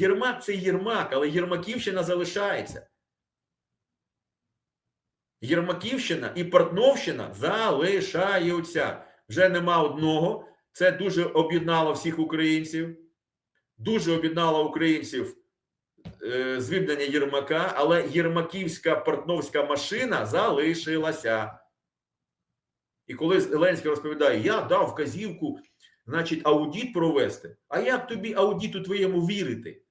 Єрмак це Єрмак, але Єрмаківщина залишається. Єрмаківщина і Портновщина залишаються. Вже нема одного. Це дуже об'єднало всіх українців. Дуже об'єднало українців е, звільнення Єрмака, але Єрмаківська портновська машина залишилася. І коли Зеленський розповідає, я дав вказівку, значить, аудіт провести. А як тобі аудіту твоєму вірити?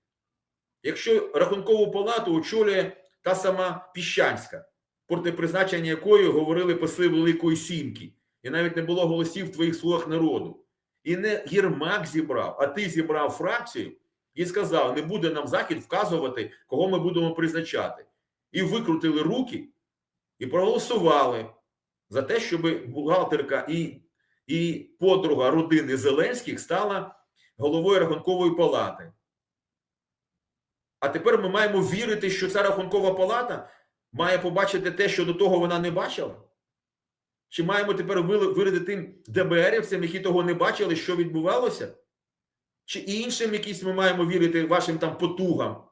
Якщо рахункову палату очолює та сама Піщанська, проти призначення якої говорили посли Великої Сімки, і навіть не було голосів в твоїх слугах народу. І не Єрмак зібрав, а ти зібрав фракцію і сказав: не буде нам захід вказувати, кого ми будемо призначати. І викрутили руки і проголосували за те, щоб бухгалтерка і, і подруга родини Зеленських стала головою рахункової палати. А тепер ми маємо вірити, що ця рахункова палата має побачити те, що до того вона не бачила. Чи маємо тепер вірити тим ДБРівцям, які того не бачили, що відбувалося? Чи іншим якісь ми маємо вірити вашим там потугам?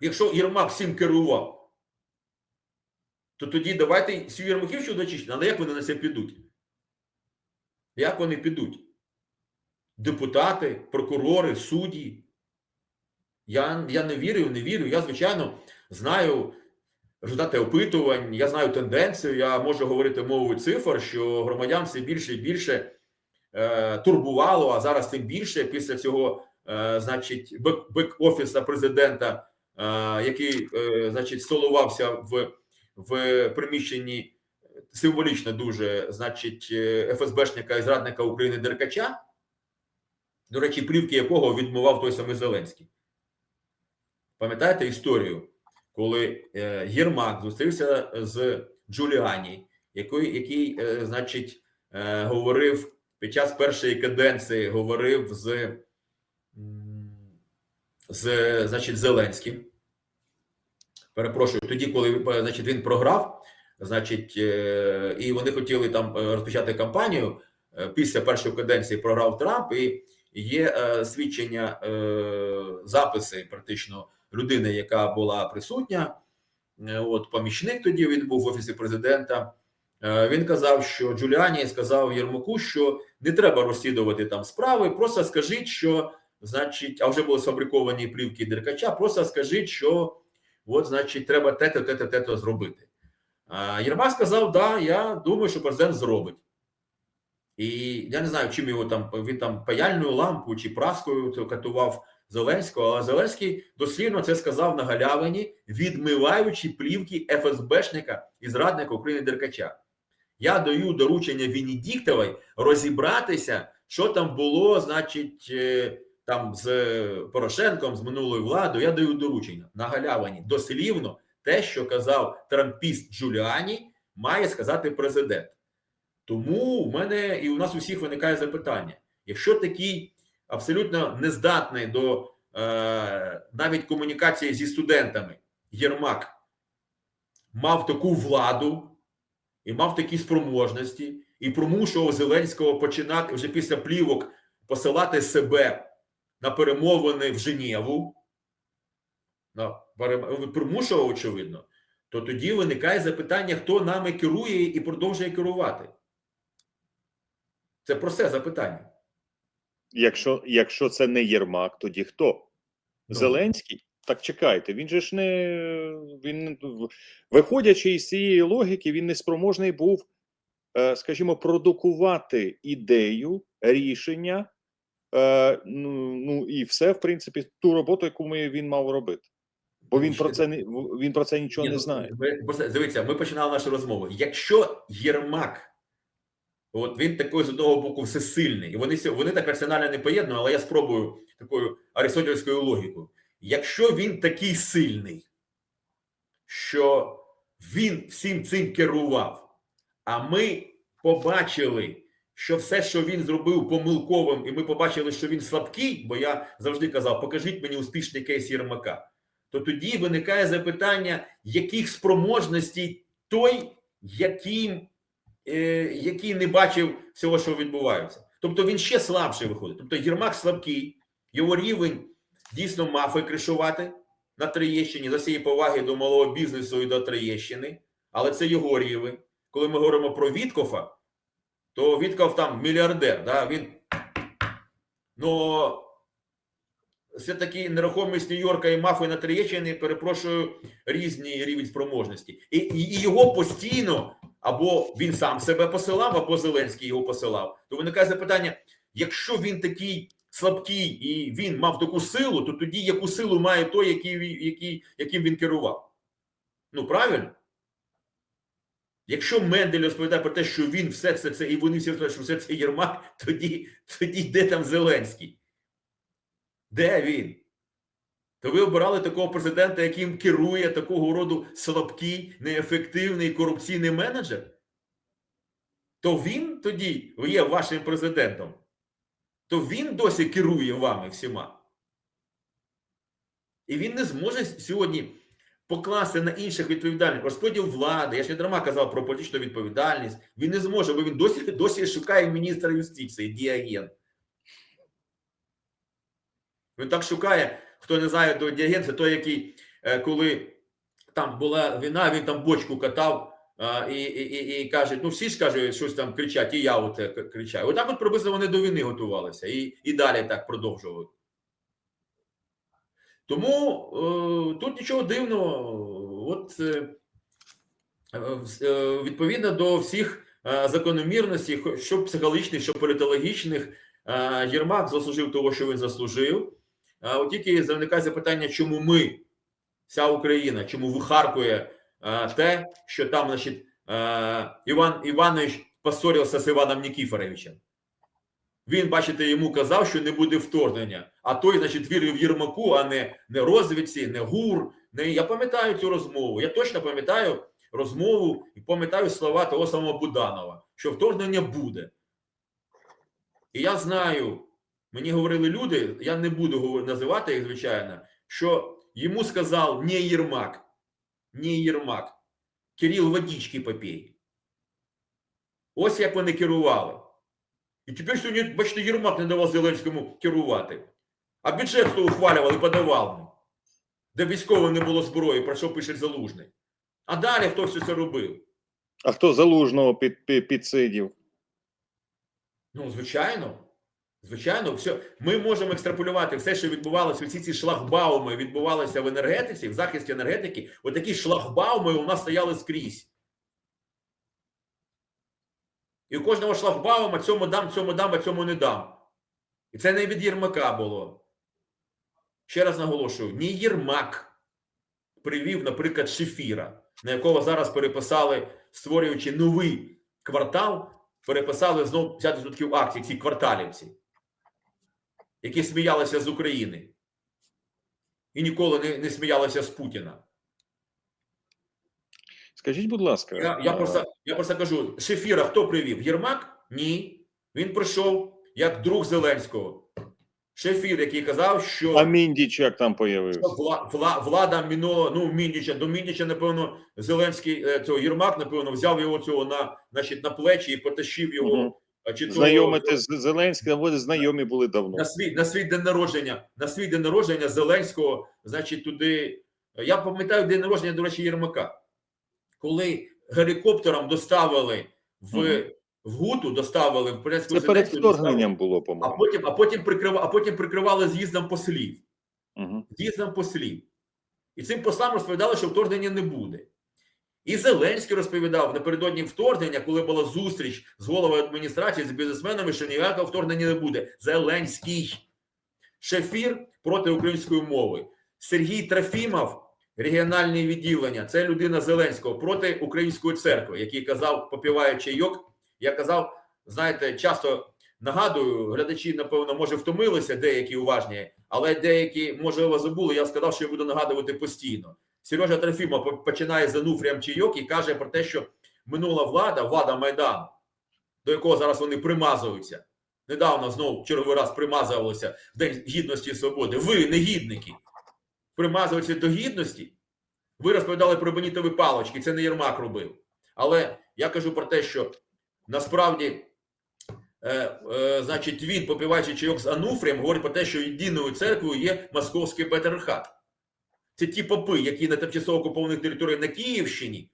Якщо Єрмак всім керував, то тоді давайте всю Єрмаківщину дочистити. Але як вони на це підуть? Як вони підуть? Депутати, прокурори, судді. Я, я не вірю, не вірю. Я, звичайно, знаю результати опитувань, я знаю тенденцію, я можу говорити мовою цифр, що громадян все більше і більше е, турбувало, а зараз тим більше після цього, е, значить, бек- бек-офіса президента, е, який, е, значить, столувався в, в приміщенні символічно дуже, значить, е, ФСБшника і зрадника України Деркача, до речі, плівки якого відмивав той самий Зеленський. Пам'ятаєте історію, коли е, Єрмак зустрівся з Джуліані, який, який е, значить, е, говорив під час першої каденції, говорив з, з значить, Зеленським. Перепрошую, тоді, коли е, значить, він програв, значить, е, і вони хотіли там е, розпочати кампанію. е, Після першої каденції програв Трамп, і є е, свідчення, е, записи практично людини, яка була присутня. Е, От помічник тоді він був в офісі президента. Е, Він казав, що Джуліані сказав Єрмаку, що не треба розслідувати там справи. Просто скажіть, що значить, а вже були сфабриковані плівки Деркача. Просто скажіть, що от, значить, треба те-то, те-то, те-то зробити. А Єрмак сказав: да, я думаю, що президент зробить. І я не знаю, чим його там він там паяльною лампою чи праскою катував Зеленського, але Зеленський дослівно це сказав на галявині, відмиваючи плівки ФСБшника і зрадника України Деркача. Я даю доручення Венедіктовій розібратися, що там було, значить, е, там з Порошенком, з минулою владою. Я даю доручення на галявині. Дослівно те, що казав трампіст Джуліані, має сказати президент. Тому у мене і у нас усіх виникає запитання: якщо такий абсолютно нездатний до е, навіть комунікації зі студентами Єрмак мав таку владу і мав такі спроможності, і примушував Зеленського починати вже після плівок посилати себе на перемовини в Женєву, на примушував, очевидно, то тоді виникає запитання, хто нами керує і продовжує керувати. Це про це запитання. Якщо, якщо це не Єрмак, тоді хто? Ну. Зеленський? Так чекайте, він же ж не він не- виходячи із цієї логіки, він не спроможний був, е, скажімо, продукувати ідею, рішення, е, ну, ну і все, в принципі, ту роботу, яку ми, він мав робити. Бо він про це не він про це нічого Ні, не ну, знає. ви- просто Дивіться, ми починали нашу розмову. Якщо Єрмак, от він такий з одного боку всесильний, і вони, вони так раціонально не поєднують, але я спробую такою аристотельською логікою. Якщо він такий сильний, що він всім цим керував, а ми побачили, що все, що він зробив помилковим, і ми побачили, що він слабкий, бо я завжди казав, покажіть мені успішний кейс Єрмака, то тоді виникає запитання, яких спроможностей той, яким, який не бачив всього, що відбувається. Тобто він ще слабший виходить. Тобто Єрмак слабкий, його рівень дійсно мафи кришувати на Троєщині за всієї поваги до малого бізнесу і до Троєщини, але це його рівень. Коли ми говоримо про Віткофа, то Вітков там мільярдер. Да? Він Ну, все-таки нерухомість Нью-Йорка і мафи на Троєщині, перепрошую, різні рівень спроможності. І, і його постійно, або він сам себе посилав, або Зеленський його посилав. То виникає запитання: якщо він такий слабкий і він мав таку силу, то тоді яку силу має той, який, який, яким він керував? Ну, правильно? Якщо Мендель розповідає про те, що він все це, це і вони всі розповідають, що все це Єрмак, тоді, тоді де там Зеленський? Де він? То ви обирали такого президента, яким керує такого роду слабкий, неефективний корупційний менеджер? То він тоді є вашим президентом. То він досі керує вами всіма. І він не зможе сьогодні покласти на інших відповідальність. Розподіл влади. Я не дарма казав про політичну відповідальність. Він не зможе, бо він досі, досі шукає міністра юстиції, діаген. Він так шукає, хто не знає, то діаген це той, який, е, коли там була війна, він там бочку катав і, і, і, і каже: ну всі ж каже, щось там кричать, і я от е, кричаю. Отак от приблизно вони до війни готувалися і, і далі так продовжували. Тому е, тут нічого дивного. От е, е, відповідно до всіх закономірностей, що психологічних, що політологічних, Єрмак заслужив того, що він заслужив. От тільки виникає запитання, чому ми, вся Україна, чому вихаркує те, що там, значить, Іван Іванович поссорився з Іваном Нікіфоровичем. Він, бачите, йому казав, що не буде вторгнення. А той, значить, вірив Єрмаку, а не, не розвідці, не гур. Не... Я пам'ятаю цю розмову. Я точно пам'ятаю розмову і пам'ятаю слова того самого Буданова, що вторгнення буде. І я знаю, мені говорили люди, я не буду називати їх, звичайно, що йому сказав не Єрмак, не Єрмак, Кирил водички попій. Ось як вони керували. І тепер сьогодні, бачите, Єрмак не давав Зеленському керувати. А бюджет то ухвалювали, подавали. Де військово не було зброї, про що пише Залужний. А далі хто все це робив? А хто залужного під, під, підсидів? Ну, звичайно. Звичайно, все. Ми можемо екстраполювати все, що відбувалося, всі ці шлагбауми відбувалися в енергетиці, в захисті енергетики. Отакі шлагбауми у нас стояли скрізь. І у кожного шлагбаума цьому дам, цьому дам, а цьому не дам. І це не від Єрмака було. Ще раз наголошую: не Єрмак привів, наприклад, Шефіра, на якого зараз переписали, створюючи новий квартал, переписали знову 50% акцій, ці кварталівці, які сміялися з України і ніколи не, не сміялися з Путіна. Скажіть, будь ласка, Я, я, просто, я просто кажу: Шефіра хто привів? Єрмак? Ні. Він прийшов як друг Зеленського. Шефір, який казав, що. а Міндіч як там появився? Вла, вла, влада минула, ну, Міндіча, до Міндіча, напевно, Зеленський, е, цього Єрмак, напевно, взяв його цього на, значить, на плечі і потащив його. Мгм. А, Чи Знайомити з Зеленським, вони знайомі були давно. на свій, на свій день народження, на свій день народження Зеленського, значить, туди. Я пам'ятаю день народження, до речі, Єрмака, коли гелікоптером доставили в, Мгм. в Гуту, доставили в порядку Це перед вторгненням було, по-моєму. потім, а потім прикривали, а потім прикривали з'їздом послів. Угу. з'їздом послів. І цим послам розповідали, що вторгнення не буде. І Зеленський розповідав напередодні вторгнення, коли була зустріч з головою адміністрації, з бізнесменами, що ніякого вторгнення не буде. Зеленський. Шефір проти української мови. Сергій Трофімов, регіональне відділення, це людина Зеленського проти української церкви, який казав, попіває чайок. Я казав, знаєте, часто нагадую, глядачі, напевно, може, втомилися, деякі уважні, але деякі, можливо, забули. Я сказав, що я буду нагадувати постійно. Сережа Трофімов починає з Ануфрієм чайок і каже про те, що минула влада, влада Майдану, до якого зараз вони примазуються. Недавно знову черговий раз примазувалися в День гідності і свободи. Ви, негідники, примазуються до гідності. Ви розповідали про бенітові палочки, це не Єрмак робив. Але я кажу про те, що насправді е, е, значить, він, попиваючи чайок з Ануфрієм, говорить про те, що єдиною церквою є московський патріархат. Це ті попи, які на тимчасово окупованих територіях на Київщині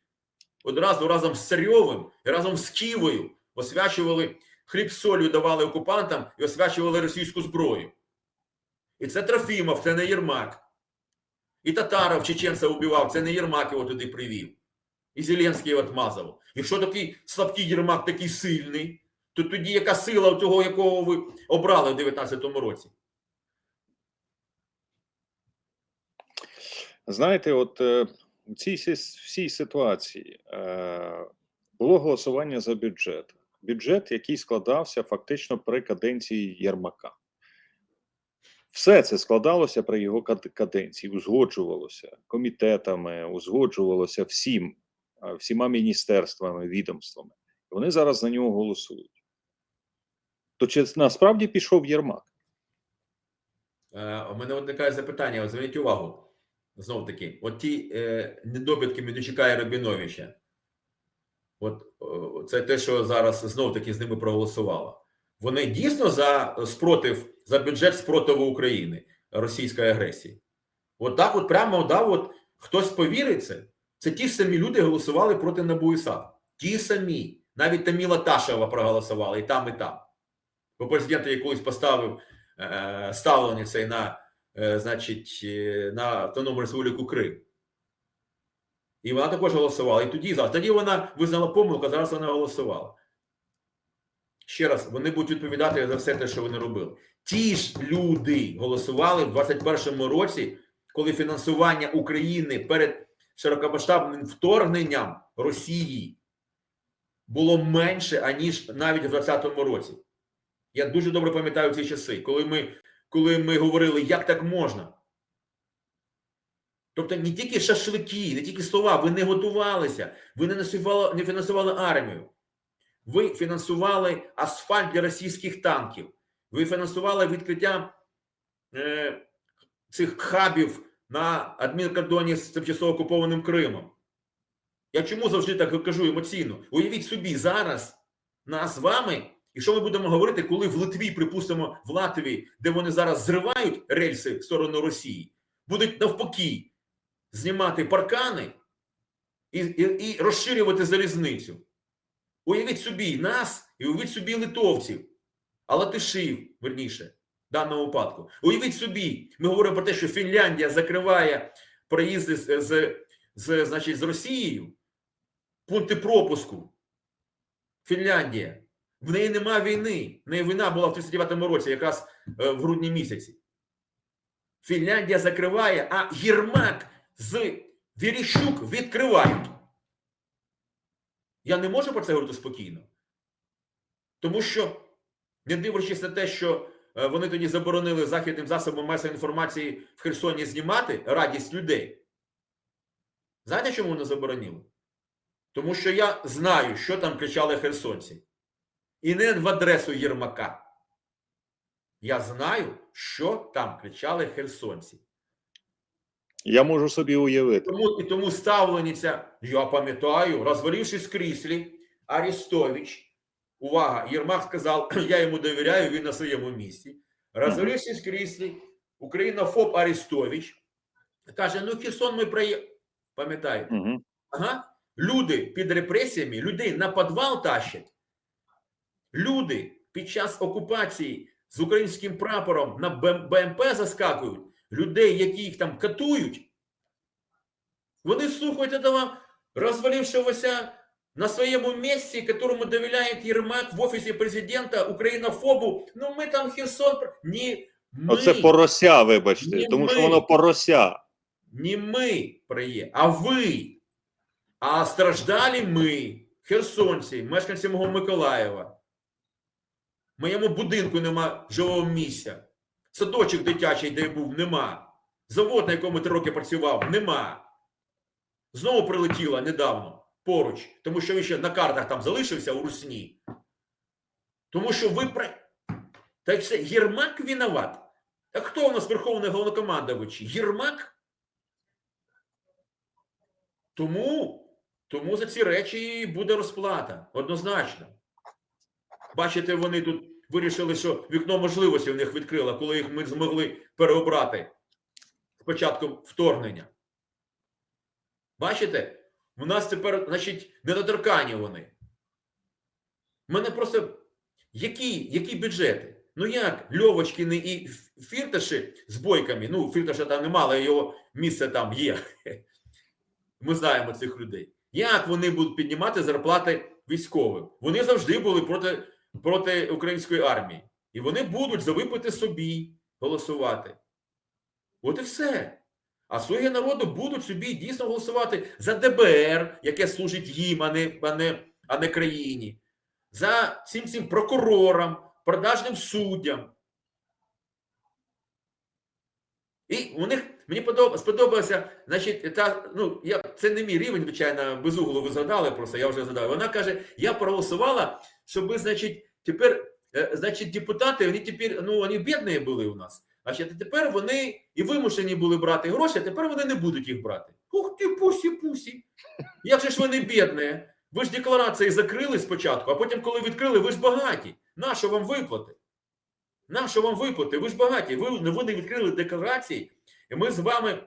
одразу разом з Царьовим і разом з Києвою освячували хліб солью давали окупантам і освячували російську зброю. І це Трофімов, це не Єрмак. І Татаров чеченця убивав, це не Єрмак його туди привів. І Зеленський його отмазав. Якщо такий слабкий Єрмак такий сильний, то тоді яка сила у того, якого ви обрали в 19-му році? Знаєте, от е, в цій всій ситуації е, було голосування за бюджет. Бюджет, який складався фактично при каденції Єрмака. Все це складалося при його каденції, узгоджувалося комітетами, узгоджувалося всім, е, всіма міністерствами, відомствами. Вони зараз за нього голосують. То чи насправді пішов Єрмак? У мене виникає запитання, зверніть увагу. Знов таки, от ті е, недобитки Медведчука і Рабіновича. От о, це те, що зараз знов таки з ними проголосувало. Вони дійсно за спротив, за бюджет спротиву України російської агресії. От так, от прямо да, от хтось повірить це. Це ті ж самі люди голосували проти НАБУ і САП. Ті самі. Навіть Таміла Ташева проголосувала і там, і там. Бо президент їй колись поставив е, ставлення цей на, е, значить, е, на Автономну Республіку Крим. І вона також голосувала. І тоді зараз. Тоді вона визнала помилку, а зараз вона голосувала. Ще раз, вони будуть відповідати за все те, що вони робили. Ті ж люди голосували в 21-му році, коли фінансування України перед широкомасштабним вторгненням Росії було менше, аніж навіть в 2020 році. Я дуже добре пам'ятаю ці часи, коли ми, коли ми говорили, як так можна. Тобто не тільки шашлики, не тільки слова, ви не готувалися, ви не фінансували, не фінансували армію. Ви фінансували асфальт для російських танків. Ви фінансували відкриття е, цих хабів на адмінкордоні з тимчасово окупованим Кримом. Я чому завжди так кажу емоційно? Уявіть собі, зараз нас з вами, і що ми будемо говорити, коли в Литві, припустимо, в Латвії, де вони зараз зривають рельси в сторону Росії, будуть навпаки знімати паркани і, і, і розширювати залізницю. Уявіть собі нас і уявіть собі литовців, а латишів, верніше, в даному випадку. Уявіть собі, ми говоримо про те, що Фінляндія закриває проїзди з, з, з, значить, з Росією, пункти пропуску. Фінляндія. В неї нема війни. В неї війна була в 39-му році, якраз е, в грудні місяці. Фінляндія закриває, а Єрмак з Віріщук відкривають. Я не можу про це говорити спокійно. Тому що, не дивлячись на те, що е, вони тоді заборонили західним засобам масової інформації в Херсоні знімати радість людей. Знаєте, чому вони заборонили? Тому що я знаю, що там кричали херсонці. І не в адресу Єрмака. Я знаю, що там кричали херсонці. Я можу собі уявити. Тому, і тому ставлениця, я пам'ятаю, розвалившись в кріслі, Арестович, увага, Єрмак сказав, я йому довіряю, він на своєму місці. Розвалившись в кріслі, Українофоб Арестович каже: ну Херсон ми проє... Пам'ятаєте? Угу. Ага. Люди під репресіями, людей на підвал тащать. Люди під час окупації з українським прапором на БМП заскакують. Людей, які їх там катують. Вони слухають этого розвалившегося на своєму місці, которому довіряє Єрмак в офісі президента Українофобу. Ну ми там Херсон. Ні, ми, Оце порося, вибачте, Ні, тому що воно порося. не ми приє, а ви. А страждали ми, херсонці, мешканці мого Миколаєва. Моєму будинку нема живого місця. Садочок дитячий, де я був, нема. Завод, на якому три роки працював, нема. Знову прилетіла недавно поруч, тому що він ще на картах там залишився у Русні. Тому що ви. Так все, Єрмак виноват. А хто у нас верховний головнокомандувач? Єрмак? Тому, тому за ці речі буде розплата. Однозначно. Бачите, вони тут вирішили, що вікно можливості в них відкрило, коли їх ми змогли переобрати з початком вторгнення. Бачите? У нас тепер, значить, недоторкані вони. У мене просто які, які бюджети? Ну як Льовочкіни і Фірташі з бойками, ну, Фірташа там нема, але його місце там є. Ми знаємо цих людей. Як вони будуть піднімати зарплати військовим? Вони завжди були проти, проти української армії. І вони будуть за випити собі голосувати. От і все. А слуги народу будуть собі дійсно голосувати за ДБР, яке служить їм, а не, а не, а не країні, за цим цим прокурорам, продажним суддям. І у них мені подоб, сподобалося, значить, та, ну, я, це не мій рівень, звичайно, без углу ви згадали просто, я вже згадав. Вона каже: я проголосувала, щоб, значить, тепер, е, значить, депутати, вони тепер, ну, вони бідні були у нас. Значить, тепер вони і вимушені були брати гроші, а тепер вони не будуть їх брати. Ух ти, пусі-пусі. Як же ж вони бідні? Ви ж декларації закрили спочатку, а потім, коли відкрили, ви ж багаті. Нащо вам виплати? Нащо вам виплати? Ви ж багаті. Ви, ви не відкрили декларації, і ми з вами,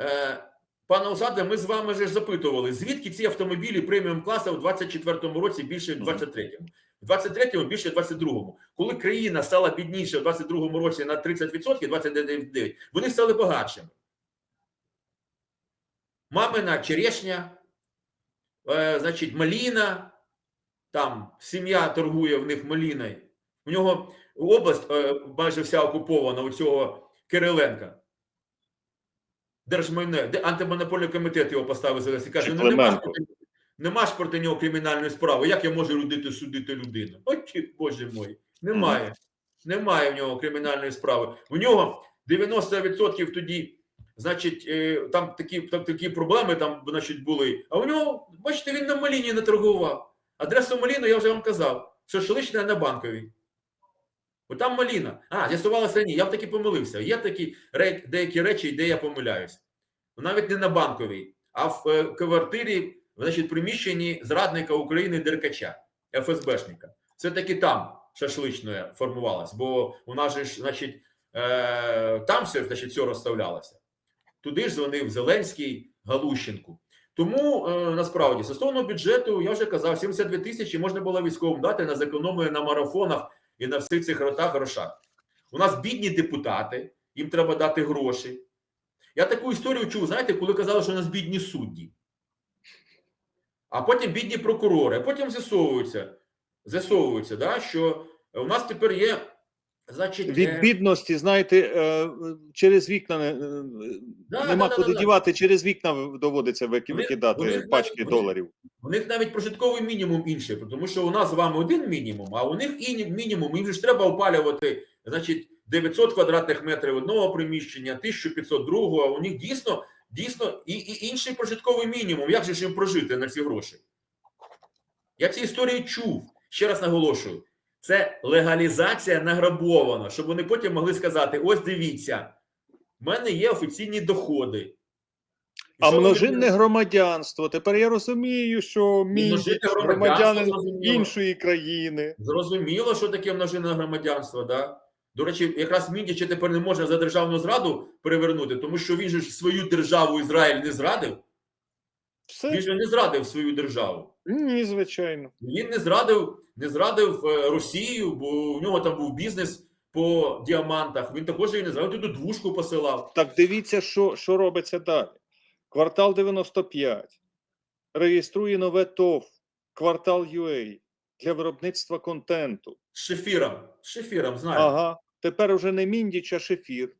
е, пане Осаде, ми з вами вже запитували, звідки ці автомобілі преміум класу в 24-му році більше в 23-му. В 23-му більше 22-му. Коли країна стала бідніше в 22-му році на 30%, 29%, вони стали багатшими. Мамина черешня, е, значить, маліна, там сім'я торгує в них маліною. У нього область е, майже вся окупована у цього Кириленка. Держмайне, де антимонопольний комітет його поставив зараз і каже: ну нема ж, Клименко. проти, нема ж проти нього кримінальної справи. Як я можу людити судити людину? Ой, боже мой, немає. Немає в нього кримінальної справи. У нього 90% тоді, значить, е, там такі, там такі проблеми там, значить, були. А у нього, бачите, він на Маліні не торгував. Адресу Маліну я вже вам казав. Шашлична на банковій. Бо там Маліна. А, з'ясувалося ні, я в таки помилився. Є такі деякі речі, де я помиляюсь. Навіть не на банковій, а в е, квартирі, значить, приміщенні зрадника України Деркача, ФСБшника. Це таки там шашличне формувалось, бо у нас же значить, е, там все, значить, все розставлялося. Туди ж дзвонив Зеленський, Галущенку. Тому е, насправді з основного бюджету, я вже казав, 72 тисячі можна було військовим дати на зекономію на марафонах і на всіх цих ротах грошах. У нас бідні депутати, їм треба дати гроші. Я таку історію чув, знаєте, коли казали, що у нас бідні судді. А потім бідні прокурори, а потім з'ясовується, з'ясовується, да, що у нас тепер є, значить, Від е, бідності, знаєте, е, через вікна не- е, Да, нема да, да, куди да. дівати, через вікна доводиться вики- викидати вони- пачки вони- доларів. У них навіть прожитковий мінімум інший, тому що у нас з вами один мінімум, а у них і мінімум. Їм же ж треба опалювати, значить, 900 квадратних метрів одного приміщення, 1500 другого, а у них дійсно, дійсно і, і інший прожитковий мінімум. Як же ж їм прожити на ці гроші? Я ці історії чув. Ще раз наголошую: це легалізація награбована, щоб вони потім могли сказати: ось дивіться, в мене є офіційні доходи. А множинне громадянство. Тепер я розумію, що мій громадянин іншої країни. Зрозуміло, що таке множинне громадянство, да? До речі, якраз Міндіча тепер не можна за державну зраду перевернути, тому що він же ж свою державу Ізраїль не зрадив. Він Все же не зрадив свою державу. ні, звичайно. Він не зрадив, не зрадив е, Росію, бо у нього там був бізнес по діамантах. Він також її не зрадив, туди двушку посилав. Так дивіться, що, що робиться далі. Квартал 95 реєструє нове ТОВ, квартал UA для виробництва контенту. З шефіром. З шефіром, знаю. Ага, тепер уже не Міндіч, а Шефір.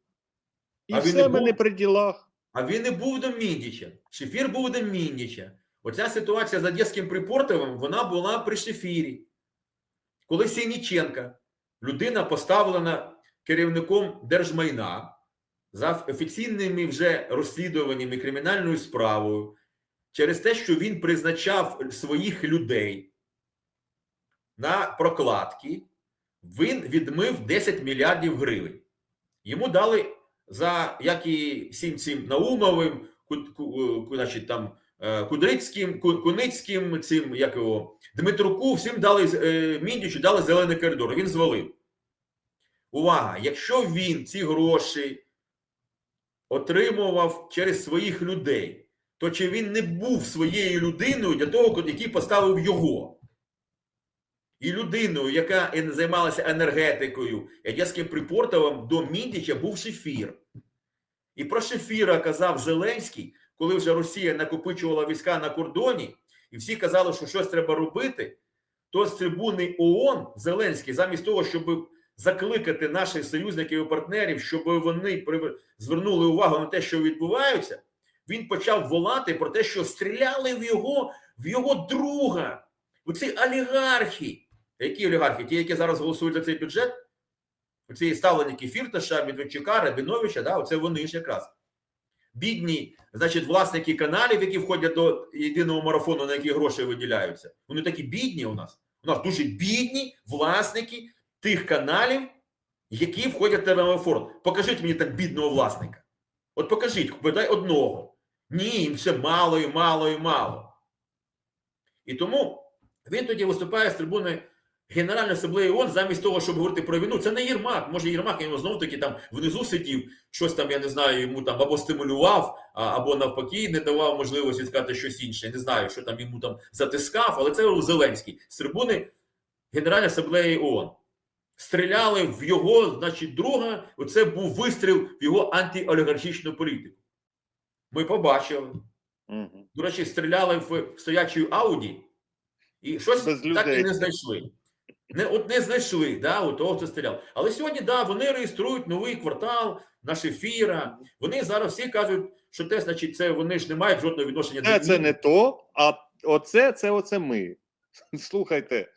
І А все не ми був? при ділах. А він не був до Міндіча. Шефір був до Міндіча. Оця ситуація з Одеським Припортовим, вона була при Шефірі. Коли Сініченка, людина поставлена керівником держмайна за офіційними вже розслідуваннями кримінальною справою, через те, що він призначав своїх людей на прокладки, він відмив 10 мільярдів гривень. Йому дали за як і всім цим Наумовим, ку- значить, там е, Кудрицьким, Куницьким, цим, як його, Дмитруку, всім дали е, Міндічу дали зелений коридор. Він звалив. Увага! Якщо він ці гроші отримував через своїх людей, то чи він не був своєю людиною для того, який поставив його? І людиною, яка займалася енергетикою, Одеським припортовим до Міндіча був Шефір. І про Шефіра казав Зеленський, коли вже Росія накопичувала війська на кордоні, і всі казали, що щось треба робити, то з трибуни ООН Зеленський, замість того, щоб закликати наших союзників і партнерів, щоб вони звернули увагу на те, що відбувається, він почав волати про те, що стріляли в його, в його друга. Оці олігархи. Які олігархи? Ті, які зараз голосують за цей бюджет, оці ставленники Фірташа, Медведчука, Рабіновича, да, оце вони ж якраз. Бідні, значить, власники каналів, які входять до єдиного марафону, на які гроші виділяються. Вони такі бідні у нас. У нас дуже бідні власники тих каналів, які входять на марафон. Покажіть мені там бідного власника. От покажіть, бодай одного. Ні, їм все мало і мало і мало. І тому він тоді виступає з трибуни Генеральної асамблеї ООН замість того, щоб говорити про війну. Це не Єрмак. Може, Єрмак йому знов таки там внизу сидів, щось там, я не знаю, йому там або стимулював, або навпаки не давав можливості сказати щось інше. Не знаю, що там йому там затискав, але це був Зеленський з трибуни Генеральної асамблеї ООН. Стріляли в його, значить, друга. Оце був вистріл в його антиолігархічну політику. Ми побачили. До речі, стріляли в стоячій Ауді, і щось Без так і не знайшли. Не, от не знайшли, да, от того, хто стріляв. Але сьогодні, да, вони реєструють новий квартал на Шефіра. Вони зараз всі кажуть, що те, значить, це вони ж не мають жодного відношення Це, до це не то, а оце, це оце ми. Слухайте,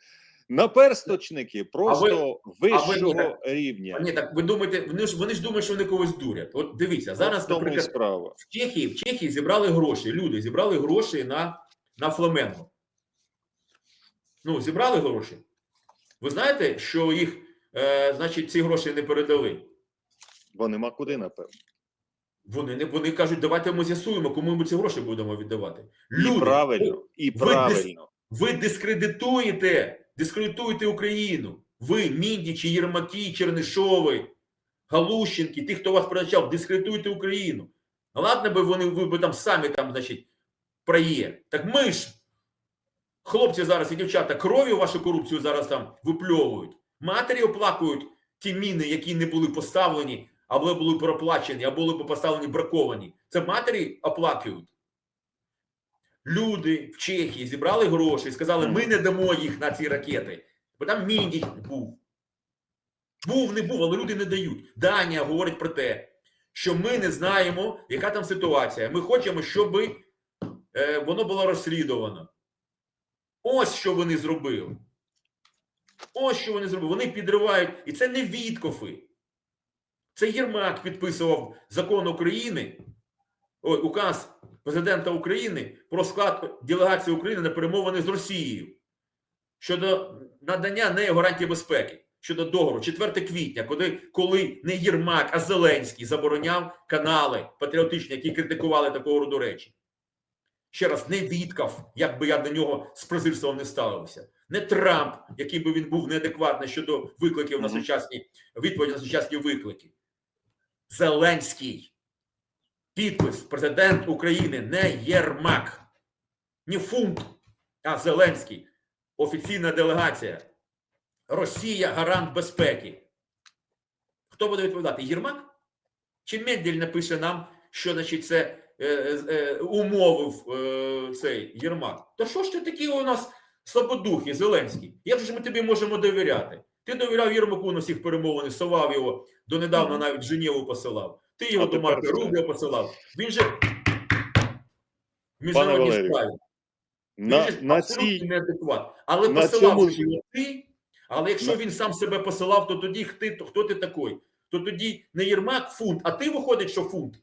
наперсточники просто вищого ні, рівня. Ні, так ви думаєте, вони ж вони ж думають, що вони когось дурять. От дивіться, зараз, наприклад, справа. в Чехії, в Чехії зібрали гроші. Люди зібрали гроші на, на фламенго. Ну, зібрали гроші. Ви знаєте, що їх, е, значить, ці гроші не передали. Бо нема куди, напевно. Вони не вони кажуть, давайте ми з'ясуємо, кому ми ці гроші будемо віддавати. І Люди, правильно, і ви правильно. ви дискредитуєте, дискредитуєте Україну. Ви, Міндічі, Єрмаки, Чернишови, Галущенки, ті, хто вас призначав, дискредитуєте Україну. Ну, Ладно би вони ви би там самі там, значить, проє. Так ми ж, хлопці зараз і дівчата, кров'ю вашу корупцію зараз там випльовують. Матері оплакують ті міни, які не були поставлені, або були проплачені, або були поставлені браковані. Це матері оплакують. Люди в Чехії зібрали гроші і сказали, ми не дамо їх на ці ракети. Бо там міндіч був. Був, не був, але люди не дають. Данія говорить про те, що ми не знаємо, яка там ситуація. Ми хочемо, щоб е, воно було розслідувано. Ось що вони зробили. Ось що вони зробили. Вони підривають. І це не Віткофи. Це Єрмак підписував закон України, ой, указ президента України про склад делегації України на перемовини з Росією щодо надання нею гарантії безпеки щодо договору 4 квітня, коли, коли не Єрмак, а Зеленський забороняв канали патріотичні, які критикували такого роду речі. Ще раз, не Віткав, як би я до нього з презирством не ставився, не Трамп, який би він був неадекватний щодо викликів на сучасні відповіді на сучасні виклики. Зеленський. Підпис президент України не Єрмак, не фунт, а Зеленський. Офіційна делегація. Росія гарант безпеки. Хто буде відповідати? Єрмак? Чи Мендель напише нам, що значить це умовив е, цей Єрмак? То що ж ти такі у нас слабодухи, Зеленський? Як же ж ми тобі можемо довіряти? Ти довіряв Єрмаку на всіх перемовинах, совав його, донедавна навіть Женєву посилав. Ти його А до Марка. Рубіо посилав. Він же в міжнародній справі. На, Він же на цій неадекват. Але на посилав цьому- його ти, але якщо На- він сам себе посилав, то тоді хто, хто ти такий? То тоді не Єрмак фунт, а ти виходить, що фунт.